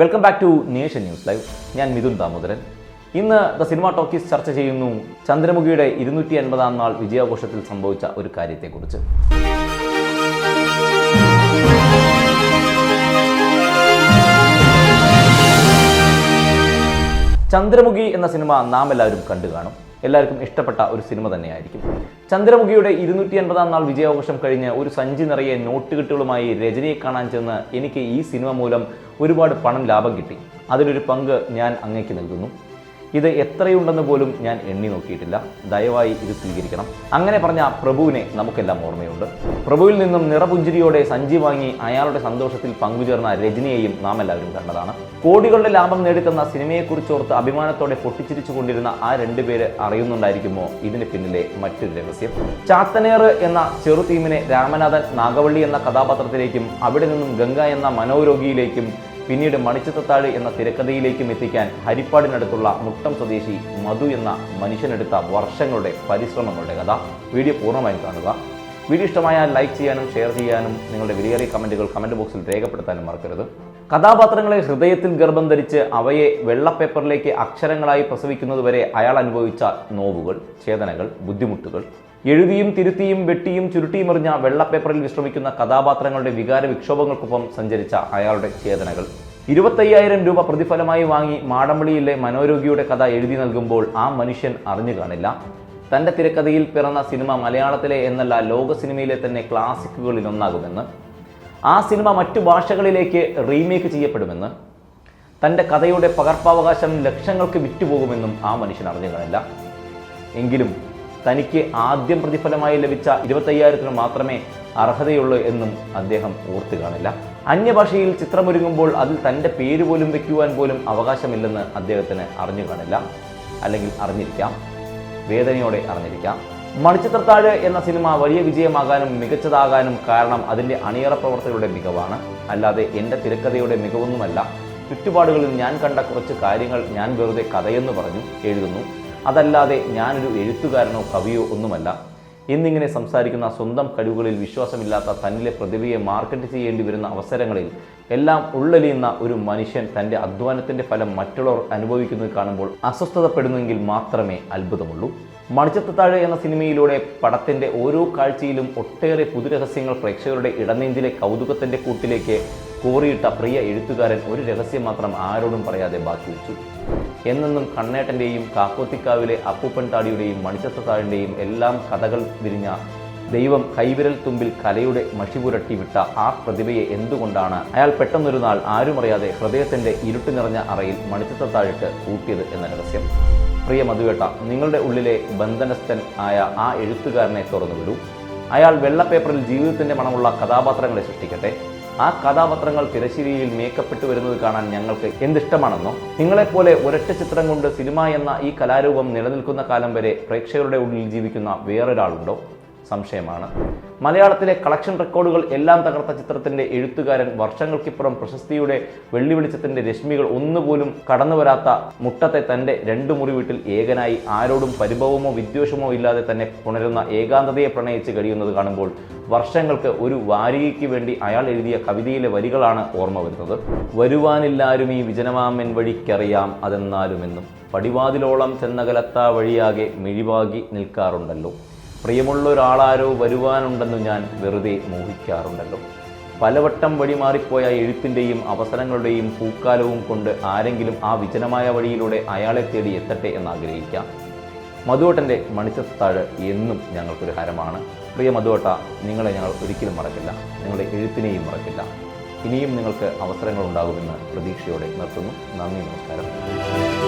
Welcome back to nation news live ഞാൻ മിഥുൻ ദാമോദരൻ. ഇന്ന് the cinema talkies ചർച്ച ചെയ്യുന്നു ചന്ദ്രമുഖിയുടെ ഇരുന്നൂറ്റി അൻപതാം നാൾ വിജയാഘോഷത്തിൽ സംഭവിച്ച ഒരു കാര്യത്തെക്കുറിച്ച്. ചന്ദ്രമുഖി എന്ന സിനിമ നാം എല്ലാവരും കണ്ടു കാണും എല്ലാവർക്കും ഇഷ്ടപ്പെട്ട ഒരു സിനിമ തന്നെയായിരിക്കും. ചന്ദ്രമുഖിയുടെ ഇരുന്നൂറ്റി അൻപതാം നാൾ വിജയാഘോഷം കഴിഞ്ഞ് ഒരു സഞ്ചി നിറയെ നോട്ട് നോട്ടുകെട്ടുകളുമായി രജനിയെ കാണാൻ ചെന്ന് എനിക്ക് ഈ സിനിമ മൂലം ഒരുപാട് പണം ലാഭം കിട്ടി. അതിലൊരു പങ്ക് ഞാൻ അങ്ങേക്ക് നൽകുന്നു. ഇത് എത്രയുണ്ടെന്ന് പോലും ഞാൻ എണ്ണി നോക്കിയിട്ടില്ല. ദയവായി ഇത് സ്വീകരിക്കണം. അങ്ങനെ പറഞ്ഞ പ്രഭുവിനെ നമുക്കെല്ലാം ഓർമ്മയുണ്ട്. പ്രഭുവിൽ നിന്നും നിറപുഞ്ചിരിയോടെ സഞ്ചി വാങ്ങി അയാളുടെ സന്തോഷത്തിൽ പങ്കുചേർന്ന രജനിയെയും നാം എല്ലാവരും കണ്ടതാണ്. കോടികളുടെ ലാഭം നേടിത്തന്ന സിനിമയെക്കുറിച്ചോർത്ത് അഭിമാനത്തോടെ പൊട്ടിച്ചിരിച്ചു കൊണ്ടിരുന്ന ആ രണ്ടുപേര് അറിയുന്നുണ്ടായിരിക്കുമോ? ഇതിന് പിന്നിലെ മറ്റൊരു രഹസ്യം. ചാത്തനേർ എന്ന ചെറു ടീമിനെ രാമനാഥൻ നാഗവള്ളി എന്ന കഥാപാത്രത്തിലേക്കും അവിടെ നിന്നും ഗംഗ എന്ന മനോരോഗിയിലേക്കും പിന്നീട് മണിച്ചിത്തത്താഴ് എന്ന തിരക്കഥയിലേക്കും എത്തിക്കാൻ ഹരിപ്പാടിനടുത്തുള്ള മുട്ടം സ്വദേശി മധു എന്ന മനുഷ്യനെടുത്ത വർഷങ്ങളുടെ പരിശ്രമങ്ങളുടെ കഥ. വീഡിയോ പൂർണമായും കാണുക. വീഡിയോ ഇഷ്ടമായാൽ ലൈക്ക് ചെയ്യാനും ഷെയർ ചെയ്യാനും നിങ്ങളുടെ വിലയേറിയ കമന്റുകൾ കമന്റ് ബോക്സിൽ രേഖപ്പെടുത്താനും മറക്കരുത്. കഥാപാത്രങ്ങളെ ഹൃദയത്തിൽ ഗർഭം ധരിച്ച് അവയെ വെള്ളപ്പേപ്പറിലേക്ക് അക്ഷരങ്ങളായി പ്രസവിക്കുന്നതുവരെ അയാൾ അനുഭവിച്ച നോവുകൾ ഛേദനകൾ ബുദ്ധിമുട്ടുകൾ. എഴുതിയും തിരുത്തിയും വെട്ടിയും ചുരുട്ടിയും എറിഞ്ഞ വെള്ളപ്പേപ്പറിൽ വിശ്രമിക്കുന്ന കഥാപാത്രങ്ങളുടെ വികാര വിക്ഷോഭങ്ങൾക്കൊപ്പം സഞ്ചരിച്ച അയാളുടെ ചേതനകൾ. ഇരുപത്തയ്യായിരം രൂപ പ്രതിഫലമായി വാങ്ങി മാടമ്പള്ളിയിലെ മനോരോഗിയുടെ കഥ എഴുതി നൽകുമ്പോൾ ആ മനുഷ്യൻ അറിഞ്ഞു കാണില്ല. തന്റെ തിരക്കഥയിൽ പിറന്ന സിനിമ മലയാളത്തിലെ എന്നല്ല ലോക സിനിമയിലെ തന്നെ ക്ലാസിക്കുകളിൽ ഒന്നാകുമെന്ന്. ആ സിനിമ മറ്റു ഭാഷകളിലേക്ക് റീമേക്ക് ചെയ്യപ്പെടുമെന്ന്. തന്റെ കഥയുടെ പകർപ്പവകാശം ലക്ഷങ്ങൾക്ക് വിറ്റുപോകുമെന്നും ആ മനുഷ്യൻ അറിഞ്ഞു കാണില്ല. എങ്കിലും തനിക്ക് ആദ്യം പ്രതിഫലമായി ലഭിച്ച ഇരുപത്തയ്യായിരത്തിന് മാത്രമേ അർഹതയുള്ളൂ എന്നും അദ്ദേഹം ഓർത്തു കാണില്ല. അന്യഭാഷയിൽ ചിത്രമൊരുങ്ങുമ്പോൾ അതിൽ തന്റെ പേര് പോലും വെക്കുവാൻ പോലും അവകാശമില്ലെന്ന് അദ്ദേഹത്തിന് അറിഞ്ഞു കാണില്ല. അല്ലെങ്കിൽ അറിഞ്ഞിരിക്കാം. വേദനയോടെ അറിഞ്ഞിരിക്കാം. മണിച്ചിത്രത്താഴ് എന്ന സിനിമ വലിയ വിജയമാകാനും മികച്ചതാകാനും കാരണം അതിന്റെ അണിയറ പ്രവർത്തകരുടെ മികവാണ്. അല്ലാതെ എന്റെ തിരക്കഥയുടെ മികവൊന്നുമല്ല. ചുറ്റുപാടുകളിൽ ഞാൻ കണ്ട കുറച്ച് കാര്യങ്ങൾ ഞാൻ വെറുതെ കഥയെന്ന് പറഞ്ഞു എഴുതുന്നു. അതല്ലാതെ ഞാനൊരു എഴുത്തുകാരനോ കവിയോ ഒന്നുമല്ല. എന്നിങ്ങനെ സംസാരിക്കുന്ന സ്വന്തം കഴിവുകളിൽ വിശ്വാസമില്ലാത്ത തന്നിലെ പ്രതിഭയെ മാർക്കറ്റ് ചെയ്യേണ്ടി വരുന്ന അവസരങ്ങളിൽ എല്ലാം ഉള്ളലിയുന്ന ഒരു മനുഷ്യൻ തന്റെ അധ്വാനത്തിന്റെ ഫലം മറ്റുള്ളവർ അനുഭവിക്കുന്നത് കാണുമ്പോൾ അസ്വസ്ഥതപ്പെടുന്നെങ്കിൽ മാത്രമേ അത്ഭുതമുള്ളൂ. മണിച്ചത്തത്താഴ് എന്ന സിനിമയിലൂടെ പടത്തിന്റെ ഓരോ കാഴ്ചയിലും ഒട്ടേറെ പുതുരഹസ്യങ്ങൾ പ്രേക്ഷകരുടെ ഇടനെഞ്ചിലെ കൗതുകത്തിന്റെ കൂട്ടിലേക്ക് കോറിയിട്ട പ്രിയ എഴുത്തുകാരൻ ഒരു രഹസ്യം മാത്രം ആരോടും പറയാതെ ബാക്കി വെച്ചു. എന്നെന്നും കണ്ണേട്ടന്റെയും കാക്കോത്തിക്കാവിലെ അപ്പൂപ്പൻ താടിയുടെയും എല്ലാം കഥകൾ വിരിഞ്ഞ ദൈവം കൈവിരൽ തുമ്പിൽ കലയുടെ മഷിപുരട്ടി വിട്ട ആ പ്രതിഭയെ എന്തുകൊണ്ടാണ് അയാൾ പെട്ടെന്നൊരു നാൾ ആരുമറിയാതെ ഹൃദയത്തിന്റെ ഇരുട്ട് നിറഞ്ഞ അറയിൽ മണിച്ചത്തത്താഴിട്ട് കൂട്ടിയത് എന്ന രഹസ്യം. പ്രിയ മധുവേട്ട നിങ്ങളുടെ ഉള്ളിലെ ബന്ധനസ്ഥൻ ആയ ആ എഴുത്തുകാരനെ തുറന്നു വിടൂ അയാൾ വെള്ളപ്പേപ്പറിൽ ജീവിതത്തിന്റെ മണമുള്ള കഥാപാത്രങ്ങളെ സൃഷ്ടിക്കട്ടെ. ആ കഥാപാത്രങ്ങൾ തിരശ്ശേരിയിൽ മേക്കപ്പെട്ടു വരുന്നത് കാണാൻ ഞങ്ങൾക്ക് എന്തിഷ്ടമാണെന്നോ നിങ്ങളെപ്പോലെ ഒരൊറ്റ ചിത്രം കൊണ്ട് സിനിമ എന്ന ഈ കലാരൂപം നിലനിൽക്കുന്ന കാലം വരെ പ്രേക്ഷകരുടെ ഉള്ളിൽ ജീവിക്കുന്ന വേറൊരാളുണ്ടോ? സംശയമാണ്. മലയാളത്തിലെ കളക്ഷൻ റെക്കോർഡുകൾ എല്ലാം തകർത്ത ചിത്രത്തിന്റെ എഴുത്തുകാരൻ വർഷങ്ങൾക്കിപ്പുറം പ്രശസ്തിയുടെ വെള്ളി വെളിച്ചത്തിന്റെ രശ്മികൾ ഒന്നുപോലും കടന്നുവരാത്ത മുട്ടത്തെ തന്റെ രണ്ടു മുറി വീട്ടിൽ ഏകനായി ആരോടും പരിഭവമോ വിദ്വേഷമോ ഇല്ലാതെ തന്നെ പുണരുന്ന ഏകാന്തതയെ പ്രണയിച്ച് കഴിയുന്നത് കാണുമ്പോൾ വർഷങ്ങൾക്ക് ഒരു വാരികയ്ക്ക് വേണ്ടി അയാൾ എഴുതിയ കവിതയിലെ വരികളാണ് ഓർമ്മ വരുന്നത്. വരുവാനില്ലാരും ഈ വിജനമാമൻ വഴിക്കറിയാം അതെന്നാലുമെന്നും പടിവാതിലോളം ചെന്നകലത്താ വഴിയാകെ മിഴിവാകി നിൽക്കാറുണ്ടല്ലോ. പ്രിയമുള്ള ഒരാളാരോ വരുവാനുണ്ടെന്ന് ഞാൻ വെറുതെ മോഹിക്കാറുണ്ടല്ലോ. പലവട്ടം വഴിമാറിപ്പോയ എഴുത്തിന്റെയും അവസരങ്ങളുടെയും പൂക്കാലവും കൊണ്ട് ആരെങ്കിലും ആ വിജനമായ വഴിയിലൂടെ അയാളെ തേടി എത്തട്ടെ എന്ന് ആഗ്രഹിക്കാം മധുവട്ടന്റെ മണിച്ചത്താഴ് എന്നും ഞങ്ങൾക്കൊരു ഹരമാണ്. പ്രിയ മധുവട്ട നിങ്ങളെ ഞങ്ങൾ ഒരിക്കലും മറക്കില്ല. നിങ്ങളുടെ എഴുത്തിനെയും മറക്കില്ല. ഇനിയും നിങ്ങൾക്ക് അവസരങ്ങളുണ്ടാകുമെന്ന് പ്രതീക്ഷയോടെ നിർത്തുന്നു. നന്ദി നമസ്കാരം.